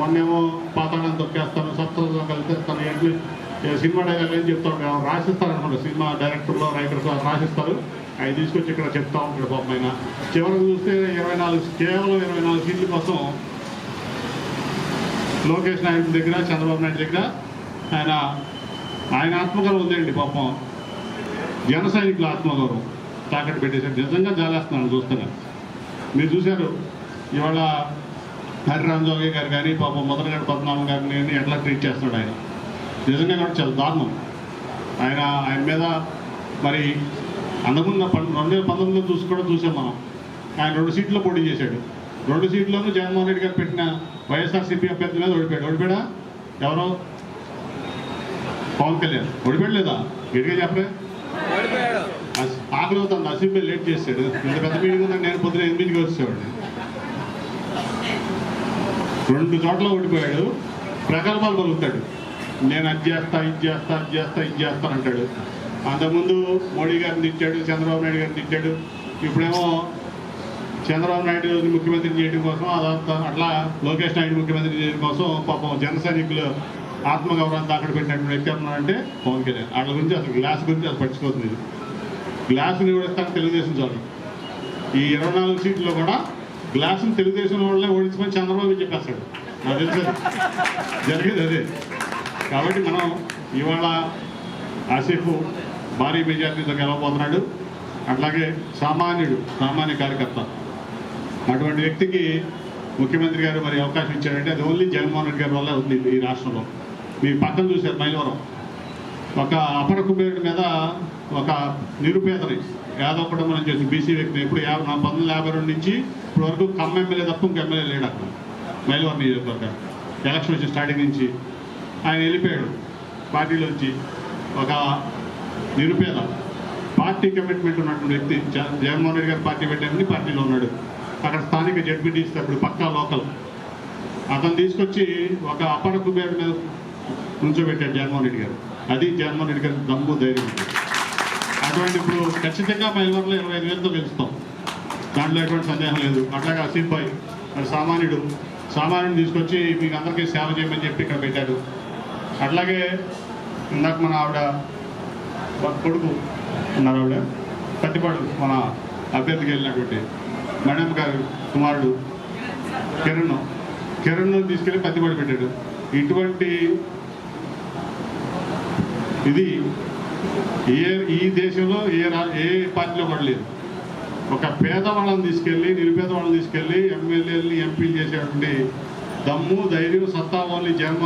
మొన్నేమో పాతాళం తొక్కేస్తాను సప్తం కలిపేస్తాను ఏంటి cinema dialogue ఏం చెప్తాడు? మేము రాసిస్తారు సినిమా డైరెక్టర్లో రైటర్స్ రాసిస్తారు. అవి తీసుకొచ్చి ఇక్కడ చెప్తా ఉంటాడు పాపం ఆయన. చివరికి చూస్తే ఇరవై నాలుగు కేవలం ఇరవై నాలుగు సీట్ల కోసం లోకేష్ నాయుడు దగ్గర చంద్రబాబు నాయుడు దగ్గర ఆయన ఆయన ఆత్మగౌరవం ఉందండి పాపం. జన సైనికుల ఆత్మగౌరవం తాకట్టు పెట్టేశారు. నిజంగా జాలేస్తున్నాను చూస్తున్నాను మీరు చూశారు ఇవాళ హరిరామ్ జోగి గారు కానీ పాపం మొదలగడ్డ పద్మనాభం గారిని కానీ ఎట్లా ట్రీట్ చేస్తున్నాడు ఆయన? నిజంగా కూడా చాలా దారుణం. ఆయన ఆయన మీద మరి అందమున్న పం రెండు వేల పంతొమ్మిదిలో చూసి కూడా చూసాం మనం. ఆయన రెండు సీట్లో పోటీ చేశాడు. రెండు సీట్లోనూ జగన్మోహన్ రెడ్డి గారు పెట్టిన వైఎస్ఆర్సీపీ అభ్యర్థి మీద ఓడిపోయాడు. ఓడిపోయాడా? ఎవరో? పవన్ కళ్యాణ్. ఓడిపోయలేదా? గట్టిగా చెప్పలే. ఆకలి అవుతుంది అసెంబ్లీ లేట్ చేశాడు. ఇంత పెద్ద మీటింగ్ నేను పొద్దున ఎనిమిదికి వచ్చేవాడిని. రెండు చోట్ల ఓడిపోయాడు ప్రగల్భాలు పలుకుతాడు నేను అది చేస్తా ఇది చేస్తా అది చేస్తా ఇది చేస్తా అంటాడు. అంతకుముందు మోడీ గారిని తిట్టాడు చంద్రబాబు నాయుడు గారిని తిట్టాడు. ఇప్పుడేమో చంద్రబాబు నాయుడు ముఖ్యమంత్రి చేయడం కోసం అదంతా అట్లా లోకేష్ నాయుడు ముఖ్యమంత్రి చేయడం కోసం పాపం జన సైనికులు ఆత్మగౌరవాన్ని అక్కడ పెట్టినటువంటి వ్యక్తి ఉన్నారంటే పవన్ కళ్యాణ్. వాళ్ళ గురించి అసలు గ్లాస్ గురించి అసలు పట్టించుకోవద్దు మీరు గ్లాసుని కూడా ఇస్తాను తెలుగుదేశం చాలు ఈ ఇరవై నాలుగు సీట్లో కూడా గ్లాసులు తెలుగుదేశం వాళ్ళే ఓడించమని చంద్రబాబు చెప్పేస్తాడు. నాకు తెలుసు. అది. జరిగేది అదే. కాబట్టి మనం ఇవాళ ఆసిఫ్ భారీ మెజార్టీతో గెలవబోతున్నాడు. అట్లాగే సామాన్యుడు సామాన్య కార్యకర్త. అటువంటి వ్యక్తికి ముఖ్యమంత్రి గారు మరి అవకాశం ఇచ్చారంటే అది ఓన్లీ జగన్మోహన్ రెడ్డి గారి వల్ల ఉంది ఈ రాష్ట్రంలో. మీ పక్కన చూశారు మైలవరం. ఒక అపర కుబేరుడి మీద ఒక నిరుపేదని యాదవ కుటుంబం నుంచి వచ్చి బీసీ వ్యక్తి ఇప్పుడు యాభై నా పంతొమ్మిది యాభై రెండు నుంచి ఇప్పుడు వరకు కమ్మ ఎమ్మెల్యే తప్ప ఇంక ఎమ్మెల్యే లేడు అక్కడ. మైలవరం నియోజకవర్గం ఎలక్షన్ వచ్చి స్టార్టింగ్ నుంచి ఆయన వెళ్ళిపోయాడు. పార్టీలోంచి ఒక నిరుపేద పార్టీ కమిట్మెంట్ ఉన్నటువంటి వ్యక్తి జ- జగన్మోహన్ రెడ్డి గారు పార్టీ పెట్టారని పార్టీలో ఉన్నాడు. అక్కడ స్థానిక జడ్పీటీ అప్పుడు పక్కా లోకల్. అతను తీసుకొచ్చి ఒక అపర కుబేరు మీద నుంచోబెట్టాడు జగన్మోహన్ రెడ్డి గారు. అది జగన్మోహన్ రెడ్డి గారి దమ్ము ధైర్యం. అటువంటి ఇప్పుడు ఖచ్చితంగా మా ఇరవై ఐదు వేలతో గెలుస్తాం. దాంట్లో ఎటువంటి సందేహం లేదు. అట్లాగే అసీఫ్ భాయ్ మరి సామాన్యుడు. సామాన్యుడు తీసుకొచ్చి మీకు అందరికీ సేవ చేయమని చెప్పి ఇక్కడ పెట్టాడు. అట్లాగే ఇందాక మన ఆవిడ కొడుకు ఉన్నారు ఆవిడ. కత్తిపాడు మన అభ్యర్థికి వెళ్ళినటువంటి మేడం గారు కుమారుడు కిరణ్. కిరణ్ తీసుకెళ్ళి పత్తిపాడు పెట్టాడు. ఇటువంటి ఇది ఏ ఈ దేశంలో ఏ రా ఏ పార్టీలో కూడా లేదు. ఒక పేదవాళ్ళని తీసుకెళ్ళి నిరుపేద వాళ్ళని తీసుకెళ్ళి ఎమ్మెల్యేలని ఎంపీలు చేసేటువంటి దమ్ము ధైర్యం సత్తా ఓన్లీ జగన్మోహన్